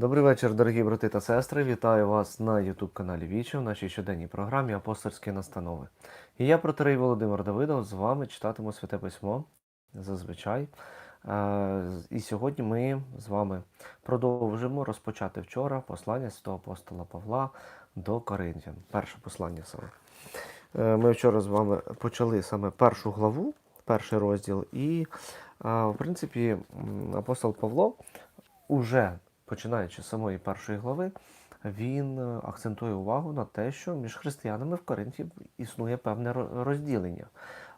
Добрий вечір, дорогі брати та сестри. Вітаю вас на YouTube каналі Вічі в нашій щоденній програмі Апостольські настанови. І я, протерей Володимир Давидов, з вами читатиму Святе Письмо зазвичай. Е, І сьогодні ми з вами продовжимо розпочати вчора послання святого апостола Павла до Коринтян. Перше послання саме. Е, Ми вчора з вами почали саме першу главу, перший розділ, і, е, в принципі, апостол Павло уже починаючи з самої першої глави, він е, акцентує увагу на те, що між християнами в Коринфі існує певне розділення.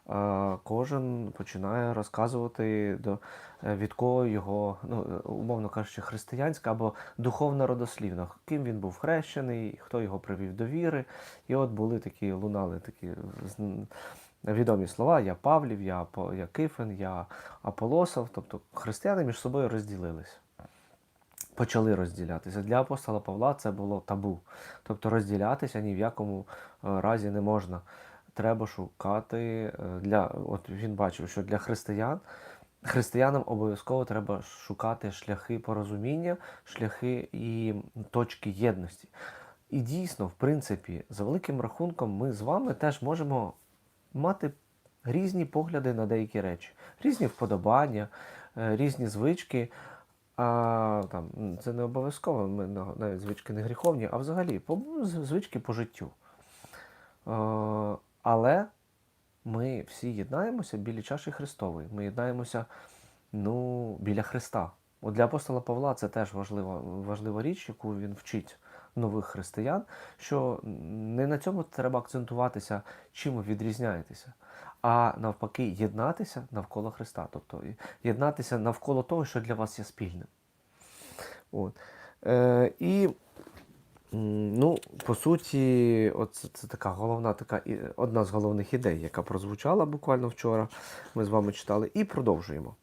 Е, Кожен починає розказувати до е, від кого його, ну умовно кажучи, християнська або духовна родослівна, ким він був хрещений, хто його привів до віри. І от були такі, лунали такі відомі слова: я Павлів, я, я Кифен, я Аполосов. Тобто християни між собою розділилися почали розділятися. Для апостола Павла це було табу. Тобто розділятися ні в якому е, разі не можна. Треба шукати е, для. От він бачив, що для християн. Християнам обов'язково треба шукати шляхи порозуміння, шляхи і точки єдності. І дійсно, в принципі, за великим рахунком, ми з вами теж можемо мати різні погляди на деякі речі, різні вподобання, е, різні звички. А там це не обов'язково, ми навіть звички не гріховні, а взагалі по, звички по життю. Е, але ми всі єднаємося біля чаші Христової. Ми єднаємося ну, біля Христа. От для апостола Павла це теж важлива, важлива річ, яку він вчить нових християн, що не на цьому треба акцентуватися, чим ви відрізняєтеся, а навпаки, єднатися навколо Христа, тобто єднатися навколо того, що для вас є спільним. От. Е, і ну, по суті, от це, це така головна, така одна з головних ідей, яка прозвучала буквально вчора. Ми з вами читали, і продовжуємо.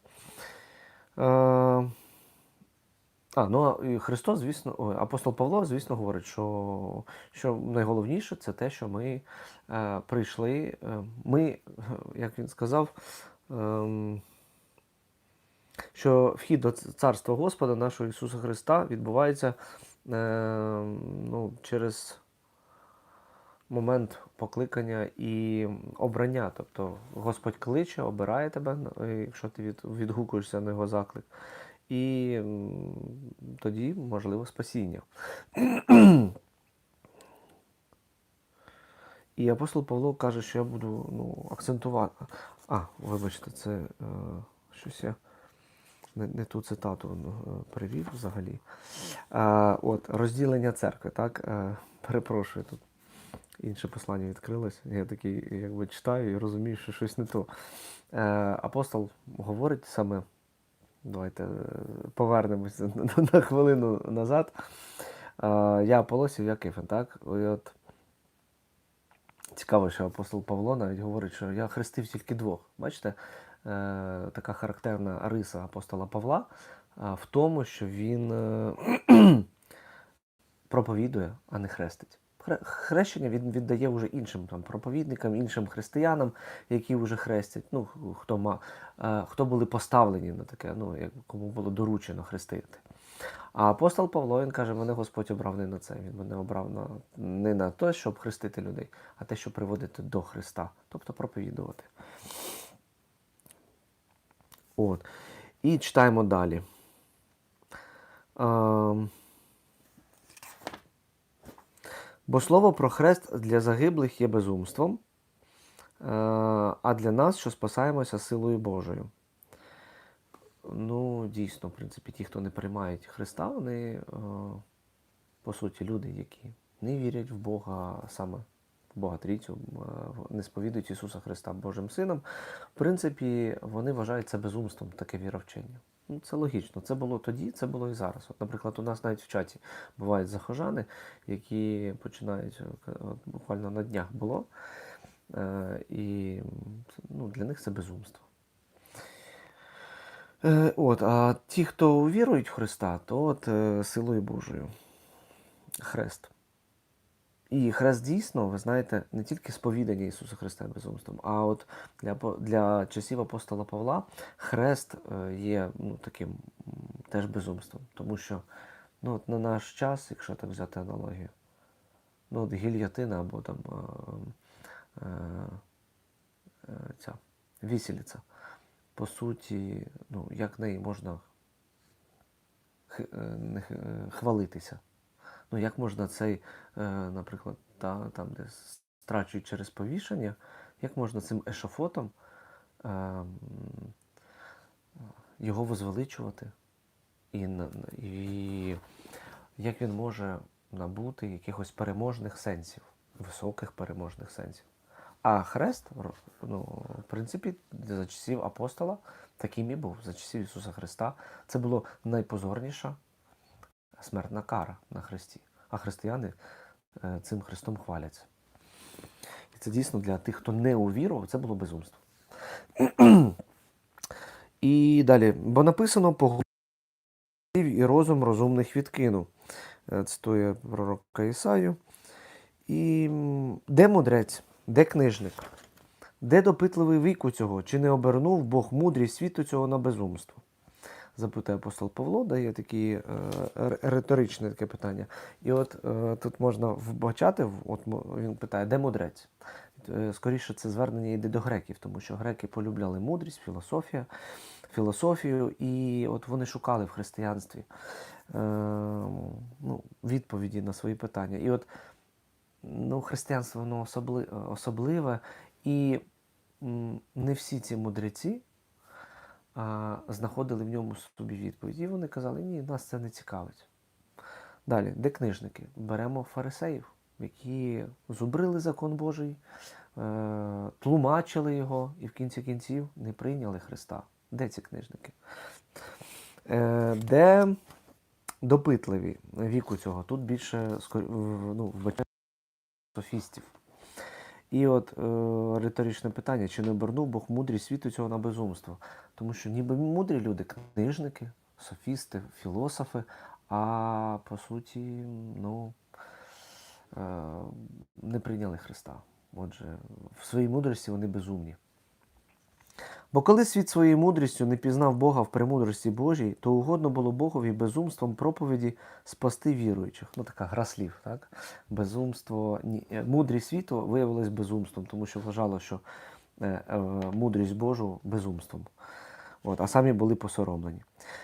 Е, а, ну Христос, звісно, апостол Павло, звісно, говорить, що, що найголовніше це те, що ми е, прийшли. Е, ми, е, як він сказав, ем, що вхід до царства Господа нашого Ісуса Христа відбувається е, ну, через момент покликання і обрання. Тобто Господь кличе, обирає тебе, е, якщо ти від, відгукуєшся на його заклик. І тоді можливо спасіння. І апостол Павло каже, що я буду ну, акцентувати. А, вибачте, це е, щось я не, не ту цитату е, привів взагалі. А, от, розділення церкви, так? Е, перепрошую, тут інше послання відкрилось. Я такий якби читаю і розумію, що щось не то. Е, апостол говорить саме. Давайте е, повернемося на, хвилину назад. Е, я Аполосів, я Кифен, так? І от Цікаво, що апостол Павло навіть говорить, що я хрестив тільки двох. Бачите, е, така характерна риса апостола Павла в тому, що він проповідує, а не хрестить. Хре- Хрещення він віддає вже іншим там, проповідникам, іншим християнам, які вже хрестять. Ну, хто, ма, е, хто були поставлені на таке, ну, кому було доручено хрестити. А апостол Павло він каже, мене Господь обрав не на це. Він мене обрав на, не на те, щоб хрестити людей, а те, щоб приводити до Христа, тобто проповідувати. От. І читаємо далі. Ем, Бо слово про хрест для загиблих є безумством, е, а для нас, що спасаємося силою Божою. Ну, дійсно, в принципі, ті, хто не приймають Христа, вони, е, по суті, люди, які не вірять в Бога саме Бога Трійцю, е, не сповідують Ісуса Христа Божим Сином. В принципі, вони вважають це безумством, таке віровчення. Ну, це логічно. Це було тоді, це було і зараз. От, наприклад, у нас навіть в чаті бувають захожани, які починають е, от, буквально на днях було. Е, і ну, для них це безумство. Е, От, а ті, хто вірують в Христа, то от е, силою Божою. Хрест. І хрест дійсно, ви знаєте, не тільки сповідання Ісуса Христа безумством, а от для, для часів апостола Павла хрест е, є ну, таким теж безумством, тому що Ну, от на наш час, якщо так взяти аналогію, ну, от гільйотина або там е, е, е, ця вісіліця. По суті, ну, як неї можна е, хвалитися? Ну, як можна цей, е, наприклад, та, там, де страчують через повішення, як можна цим ешафотом е, його возвеличувати? І, і як він може набути якихось переможних сенсів, високих переможних сенсів. А хрест, ну, в принципі, за часів апостола таким і був. За часів Ісуса Христа це було найпозорніша смертна кара на хресті. А християни е, цим хрестом хваляться. І це дійсно для тих, хто не увірував, це було безумство. І далі, бо написано поглиб і розум розумних відкинув. Е, Цитує пророка Ісаю. І де мудрець, де книжник, де допитливий віку цього, чи не обернув Бог мудрість світу цього на безумство? Запитує апостол Павло, дає такі е, риторичне таке питання. І от е, тут можна вбачати, от він питає, де мудрець? Е, Скоріше, це звернення йде до греків, тому що греки полюбляли мудрість, філософія, філософію, і от вони шукали в християнстві е, ну, відповіді на свої питання. І от ну, християнство воно особли, особливе, і не всі ці мудреці а, знаходили в ньому собі відповідь. І вони казали, ні, нас це не цікавить. Далі, де книжники? Беремо фарисеїв, які зубрили закон Божий, е, тлумачили його і в кінці кінців не прийняли Христа. Де ці книжники? Е, де допитливі віку цього? Тут більше ну, вбачаємо софістів. І от е, риторичне питання: чи не обернув Бог мудрість світу цього на безумство? Тому що ніби мудрі люди, книжники, софісти, філософи, а по суті, ну, е, не прийняли Христа. Отже, в своїй мудрості вони безумні. Бо коли світ своєю мудрістю не пізнав Бога в премудрості Божій, то угодно було Богові безумством проповіді спасти віруючих. Ну, така гра слів, так? Безумство, ні, е, мудрість світу виявилась безумством, тому що вважало, що е, е, мудрість Божу безумством. От, а самі були посоромлені.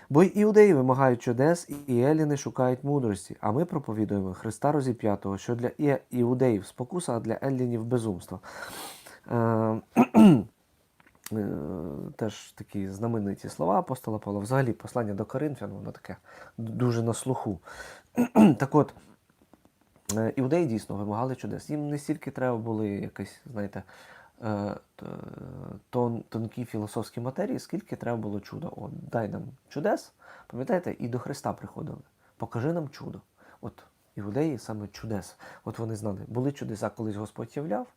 Бо й іудеї вимагають чудес, і еліни шукають мудрості, а ми проповідуємо Христа розіп'ятого, що для іудеїв спокуса, а для еллінів безумство. Е, теж такі знамениті слова апостола Павла. Взагалі, послання до Коринфян, воно таке дуже на слуху. так от, е, іудеї дійсно вимагали чудес. Їм не стільки треба були якісь, знаєте, е, тон, тонкі філософські матерії, скільки треба було чудо. От, дай нам чудес, пам'ятаєте, і до Христа приходили. Покажи нам чудо. От іудеї саме чудес. От вони знали, були чудеса, колись Господь являв,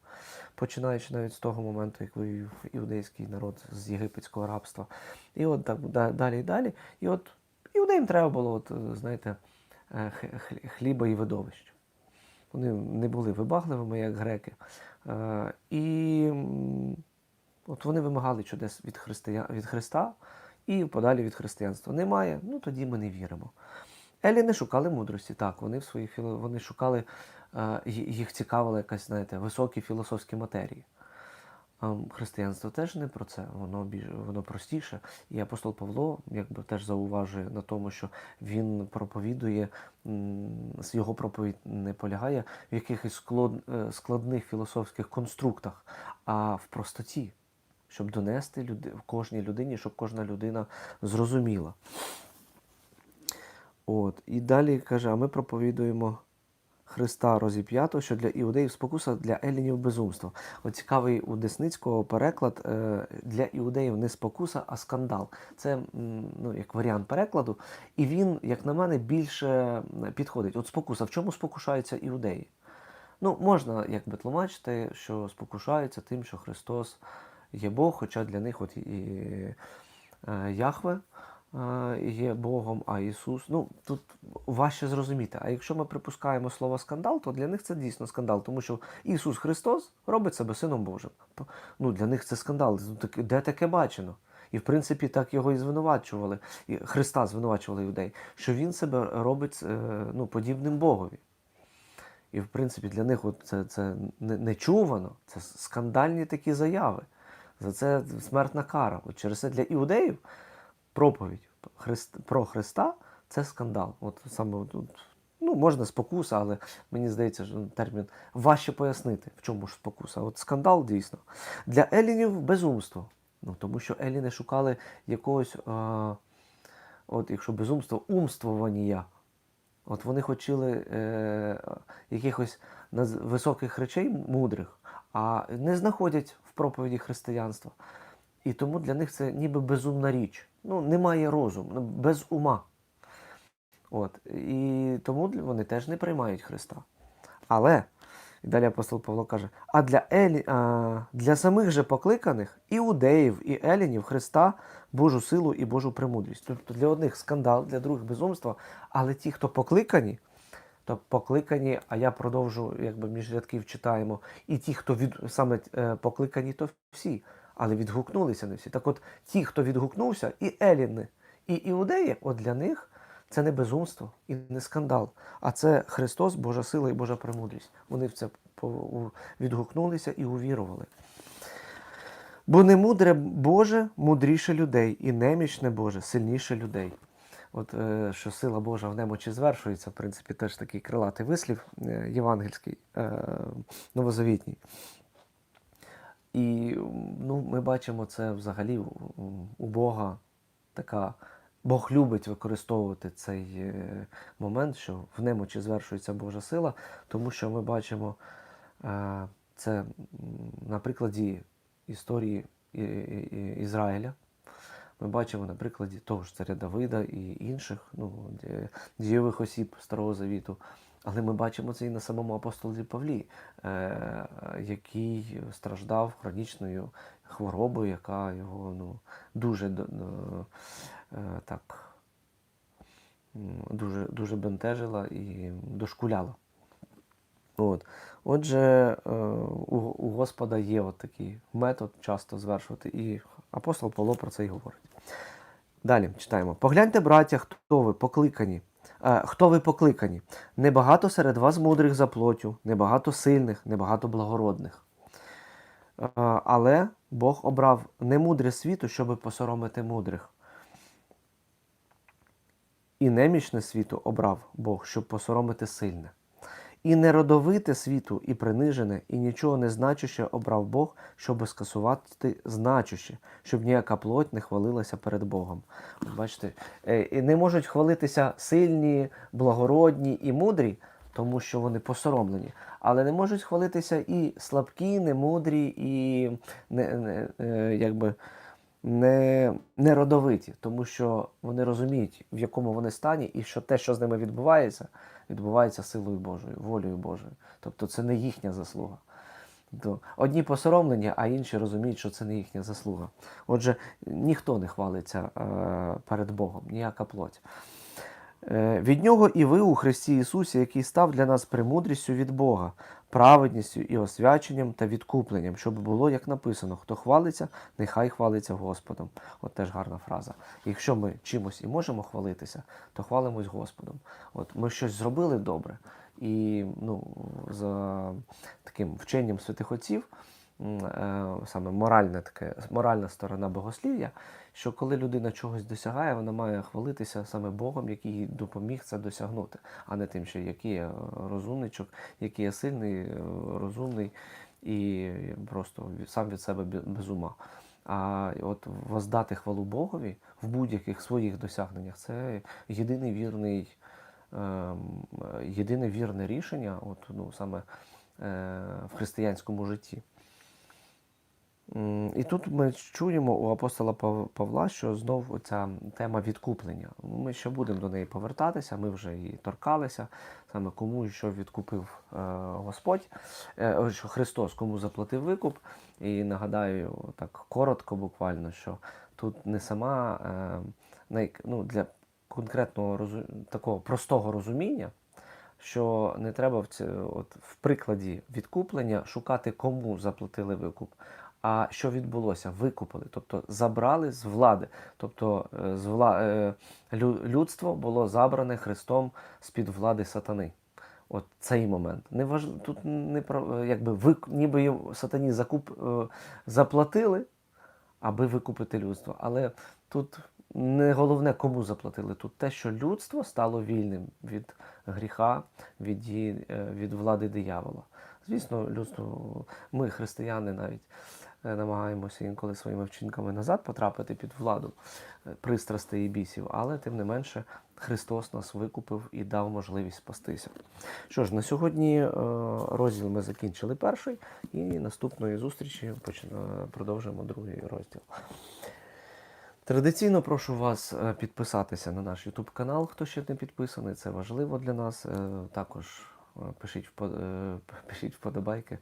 починаючи навіть з того моменту, як вивів іудейський народ з єгипетського рабства. І от так далі і далі. І от іудеям треба було, от, знаєте, е, хліба і видовищ. Вони не були вибагливими, як греки. Е, І от вони вимагали чудес від, христия... від Христа і подалі від християнства. Немає, ну тоді ми не віримо. Еліни шукали мудрості, так, вони в своїх філо... вони шукали, е, їх цікавили якась, знаєте, високі філософські матерії. Християнство теж не про це, воно більш воно простіше. І апостол Павло якби теж зауважує на тому, що він проповідує, його проповідь не полягає в якихось е, складних філософських конструктах, а в простоті, щоб донести люди, кожній людині, щоб кожна людина зрозуміла. От. І далі каже: а ми проповідуємо Христа розіп'ято, що для іудеїв спокуса, для елінів безумство. От цікавий у Десницького переклад е, для іудеїв не спокуса, а скандал. Це ну, як варіант перекладу. І він, як на мене, більше підходить. От спокуса, в чому спокушаються іудеї? Ну, можна якби тлумачити, що спокушаються тим, що Христос є Бог, хоча для них от і е, Яхве є Богом, а Ісус. Ну, тут важче зрозуміти. А якщо ми припускаємо слово скандал, то для них це дійсно скандал, тому що Ісус Христос робить себе Сином Божим. Ну, для них це скандал. Де таке бачено? І в принципі так його і звинувачували, і Христа звинувачували юдей, що він себе робить е, ну, подібним Богові. І в принципі для них це, це не- нечувано, це скандальні такі заяви. За це смертна кара. От через це для іудеїв проповідь про Христа це скандал. От саме тут, ну, можна спокуса, але мені здається, що термін важче пояснити, в чому ж спокуса. От скандал дійсно. Для елінів безумство. Ну, тому що еліни шукали якогось, а, от якщо безумство, умствування. От вони хотіли е, якихось високих речей мудрих, а не знаходять в проповіді християнства. І тому для них це ніби безумна річ. Ну, немає розуму, ну, без ума. От. І тому вони теж не приймають Христа. Але, і далі апостол Павло каже: а для, Елі, а, для самих же покликаних іудеїв і елінів Христа Божу силу і Божу премудрість. Тобто для одних скандал, для других безумство, але ті, хто покликані, то покликані, а я продовжу, якби між рядків читаємо, і ті, хто від саме е, покликані, то всі, але відгукнулися не всі. Так от ті, хто відгукнувся, і еліни, і іудеї, от для них це не безумство і не скандал, а це Христос, Божа сила і Божа премудрість. Вони в це відгукнулися і увірували. Бо не мудре Боже мудріше людей, і немічне Боже сильніше людей. От е, що сила Божа в немочі звершується, в принципі, теж такий крилатий вислів е, євангельський, е, новозавітній. І ну, ми бачимо це взагалі у, Бога така. Бог любить використовувати цей е, момент, що в немочі звершується Божа сила, тому що ми бачимо е, це на прикладі історії І- Ізраїля. Ми бачимо на прикладі того ж царя Давида і інших ну, дієвих осіб Старого Завіту. Але ми бачимо це і на самому апостолі Павлі, е, який страждав хронічною хворобою, яка його ну, дуже е, так, дуже, дуже бентежила і дошкуляла. От. Отже, е, у, у Господа є от такий метод часто звершувати, і апостол Павло про це й говорить. Далі читаємо. Погляньте, браття, хто ви покликані. Е, хто ви покликані? Небагато серед вас мудрих за плотю, небагато сильних, небагато благородних. Е, але Бог обрав не мудре світу, щоби посоромити мудрих. І немічне світу обрав Бог, щоб посоромити сильне. І неродовите світу, і принижене, і нічого не значуще обрав Бог, щоб скасувати значуще, щоб ніяка плоть не хвалилася перед Богом. Бачите, е, не можуть хвалитися сильні, благородні і мудрі, тому що вони посоромлені. Але не можуть хвалитися і слабкі, немудрі, і не, не, е, якби не, не родовиті, тому що вони розуміють, в якому вони стані, і що те, що з ними відбувається, відбувається силою Божою, волею Божою. Тобто це не їхня заслуга. Одні посоромлені, а інші розуміють, що це не їхня заслуга. Отже, ніхто не хвалиться е, перед Богом, ніяка плоть. Е, Від нього і ви у Христі Ісусі, який став для нас премудрістю від Бога, праведністю і освяченням та відкупленням, щоб було, як написано, хто хвалиться, нехай хвалиться Господом. От теж гарна фраза. Якщо ми чимось і можемо хвалитися, то хвалимось Господом. От ми щось зробили добре, і ну, за таким вченням святих отців, е, саме моральна, таке, моральна сторона богослів'я, що коли людина чогось досягає, вона має хвалитися саме Богом, який допоміг це досягнути, а не тим, що який я розумничок, який я сильний, е, розумний і просто сам від себе без ума. А от воздати хвалу Богові в будь-яких своїх досягненнях це єдиний вірний, ем, єдине вірне рішення, от, ну, саме е, в християнському житті. І тут ми чуємо у апостола Пав- Павла, що знов ця тема відкуплення. Ми ще будемо до неї повертатися, ми вже і торкалися, саме кому і що відкупив е, Господь, е, що Христос кому заплатив викуп. І нагадаю так коротко, буквально, що тут не сама е, ну, для конкретного такого простого розуміння, що не треба в, ці, от, в прикладі відкуплення шукати, кому заплатили викуп, А що відбулося? Викупили, тобто забрали з влади. Тобто е, з вла... е, людство було забране Христом з-під влади сатани. От цей момент. Не важ... Тут не про е, якби ви ніби сатані закуп заплатили, аби викупити людство. Але тут не головне, кому заплатили. Тут те, що людство стало вільним від гріха, від, е, від влади диявола. Звісно, людство, ми, християни, навіть намагаємося інколи своїми вчинками назад потрапити під владу е, пристрастей і бісів, але тим не менше Христос нас викупив і дав можливість спастися. Що ж, на сьогодні е, розділ ми закінчили перший, і наступної зустрічі е, продовжимо другий розділ. Традиційно прошу вас е, підписатися на наш YouTube канал, хто ще не підписаний, це важливо для нас. Е, Також е, е, пишіть вподобайки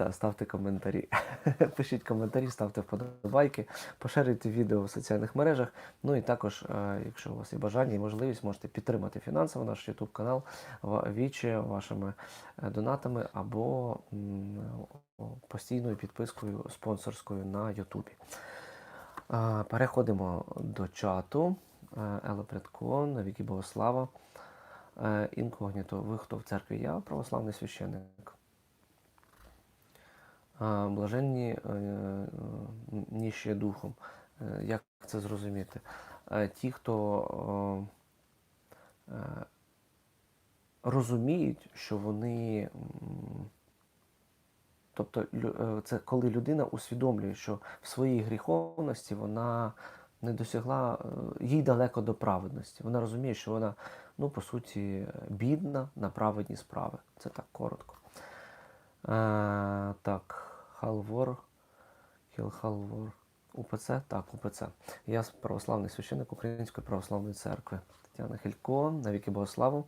та ставте коментарі. Пишіть коментарі, ставте вподобайки, поширюйте відео в соціальних мережах. Ну і також, е, якщо у вас є бажання і можливість, можете підтримати фінансово наш YouTube канал Вічі вашими е, донатами або постійною підпискою спонсорською на Ютубі. Переходимо до чату. Е, Елла Прядко, навіки Богослава. Е, Інкогніто. Ви хто в церкві? Я православний священник. Блаженні е, е, ніщі духом. Е, Як це зрозуміти? Ті, хто розуміють, що вони. Тобто, це коли людина усвідомлює, що в своїй гріховності вона не досягла, їй далеко до праведності. Вона розуміє, що вона, ну, по суті, бідна на праведні справи. Це так коротко. Е, так, Халвор, Хілхалвор. УПЦ? Так, УПЦ. Я православний священник Української православної церкви. Тетяна Хілько, навіки Богославу.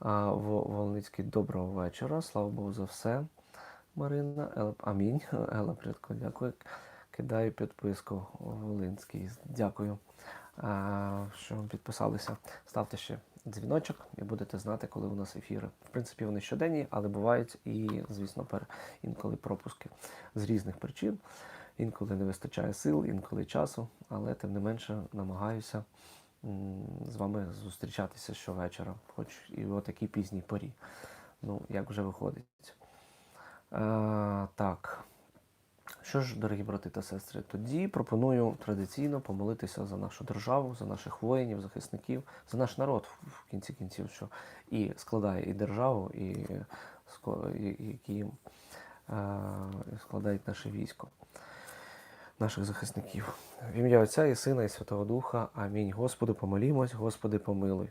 Во- Волницький, доброго вечора. Слава Богу за все. Марина, амінь. Ела Прядко, дякую. Кидаю підписку Волинський. Дякую, що підписалися. Ставте ще дзвіночок і будете знати, коли у нас ефіри. В принципі, вони щоденні, але бувають і, звісно, інколи пропуски з різних причин. Інколи не вистачає сил, інколи часу, але тим не менше намагаюся з вами зустрічатися щовечора, хоч і о такій пізній порі. Ну, як вже виходить. Е, так. Що ж, дорогі брати та сестри, тоді пропоную традиційно помолитися за нашу державу, за наших воїнів, захисників, за наш народ в кінці кінців, що і складає і державу, і, які е, складають наше військо, наших захисників. В ім'я Отця і Сина, і Святого Духа. Амінь. Господи, помолімось, Господи, помилуй.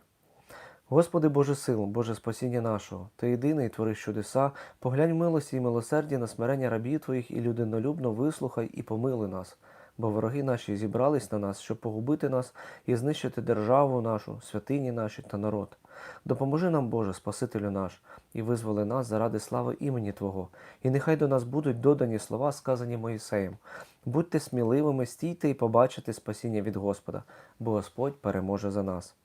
Господи Боже сил, Боже спасіння нашого, Ти єдиний твориш чудеса, поглянь милості і милосерді на смирення рабів Твоїх і людинолюбно вислухай і помилуй нас, бо вороги наші зібрались на нас, щоб погубити нас і знищити державу нашу, святині наші та народ. Допоможи нам, Боже, Спасителю наш, і визволи нас заради слави імені Твого, і нехай до нас будуть додані слова, сказані Моїсеєм. Будьте сміливими, стійте і побачите спасіння від Господа, бо Господь переможе за нас.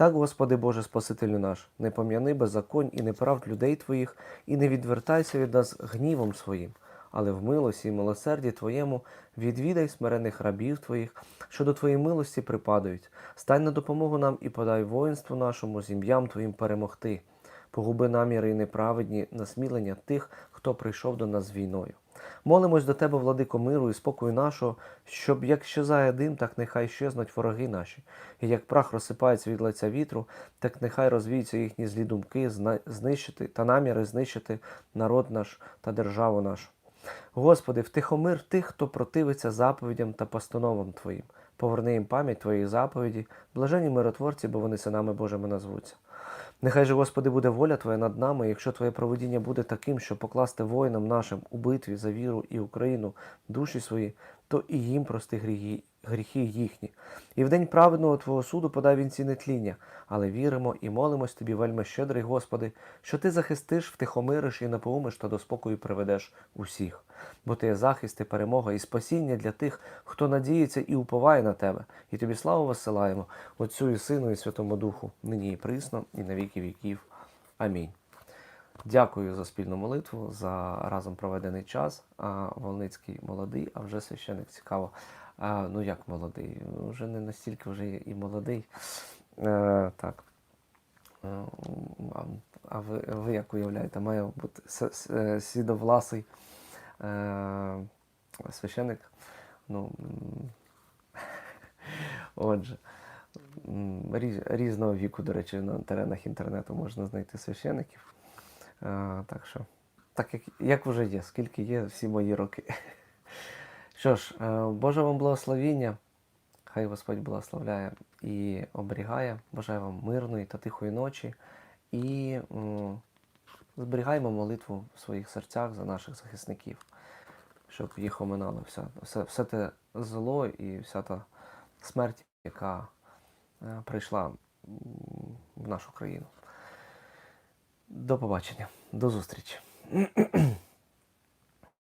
Так, Господи Боже Спасителю наш, не пом'яни беззаконь і неправд людей Твоїх, і не відвертайся від нас гнівом своїм, але в милості і милосерді Твоєму відвідай смирених рабів Твоїх, що до Твоєї милості припадають. Стань на допомогу нам і подай воїнству нашому з ім'ям Твоїм перемогти. Погуби наміри і неправедні насмілення тих, хто прийшов до нас війною. Молимось до Тебе, владико миру і спокою нашого, щоб як щезає дим, так нехай щезнуть вороги наші, і як прах розсипається від лиця вітру, так нехай розвіються їхні злі думки, знищити та наміри знищити народ наш та державу нашу. Господи, втихомир тих, хто противиться заповідям та постановам Твоїм. Поверни їм пам'ять Твоїх заповіді, блажені миротворці, бо вони синами Божими назвуться. Нехай же, Господи, буде воля Твоя над нами, якщо Твоє проведіння буде таким, що покласти воїнам нашим у битві за віру і Україну душі свої, то і їм прости гріхи, гріхи їхні. І в день праведного Твого суду подай він ці нетління, але віримо і молимось Тобі, вельми щедрий, Господи, що Ти захистиш, втихомириш і напоумиш та до спокою приведеш усіх. Бо Ти є захист і перемога і спасіння для тих, хто надіється і уповає на Тебе. І Тобі славу висилаємо, Отцю і Сину і Святому Духу, нині і присно, і на віки віків. Амінь. Дякую за спільну молитву, за разом проведений час. А Волницький молодий, а вже священик цікаво. А, ну як молодий? Вже не настільки вже і молодий. Е, так. Е, А, ви, ви як уявляєте, має бути с- с- е, сідовласий е, священик. Ну, отже, різного віку, до речі, на теренах інтернету можна знайти священиків. Е, так що, так як, як вже є, скільки є всі мої роки. Що ж, е, Боже вам благословіння. Хай Господь благословляє і оберігає. Бажаю вам мирної та тихої ночі. І зберігаємо молитву в своїх серцях за наших захисників, щоб їх оминало все, все, все те зло і вся та смерть, яка е, прийшла в нашу країну. До побачення, до зустрічі.